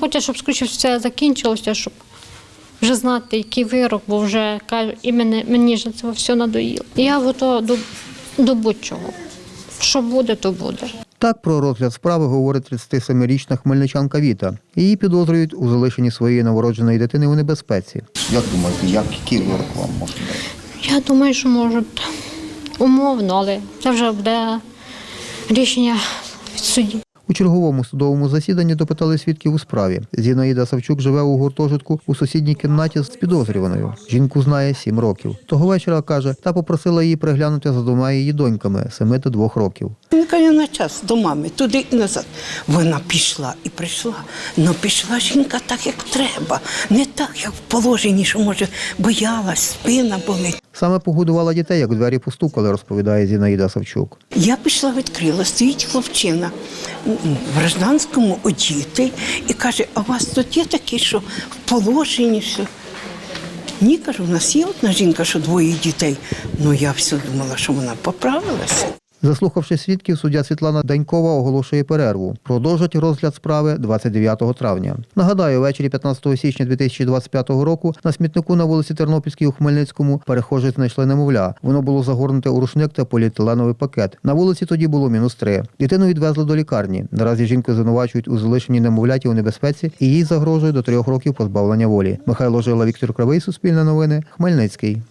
Хочу, щоб скоріше все закінчилося, щоб вже знати, який вирок, бо вже кажуть, і мене, мені ж це все надоїло. Я готова до, до будь-чого. Що буде, то буде. Так про розгляд справи говорить 37-річна хмельничанка Віта. Її підозрюють у залишенні своєї новородженої дитини у небезпеці. Як думаєте, як, який вирок вам можна дати? Я думаю, що можуть умовно, але це вже буде рішення від судді. У черговому судовому засіданні допитали свідків у справі. Зінаїда Савчук живе у гуртожитку у сусідній кімнаті з підозрюваною. Жінку знає сім років. Того вечора каже, та попросила її приглянути за двома її доньками семи та двох років. Він каже на час до мами, туди і назад. Вона пішла і прийшла. Ну пішла жінка так, як треба. Не так, як в положенні, що може боялась, спина болить. Саме погодувала дітей, як двері постукали, розповідає Зінаїда Савчук. Я пішла, відкрила, стоїть хлопчина в гражданському одіти і каже: а у вас тут є такі, що в положенні все. Ні, кажу, у нас є одна жінка, що двоє дітей. Ну я все думала, що вона поправилася. Заслухавши свідків, суддя Світлана Данькова оголошує перерву. Продовжать розгляд справи 29 травня. Нагадаю, ввечері 15 січня 2025 року на смітнику на вулиці Тернопільській у Хмельницькому перехожі знайшли немовля. Воно було загорнуте у рушник та поліетиленовий пакет. На вулиці тоді було мінус три. Дитину відвезли до лікарні. Наразі жінку звинувачують у залишенні немовляті у небезпеці і їй загрожує до трьох років позбавлення волі. Михайло Жила, Віктор Кривий, Суспільне новини, Хмельницький.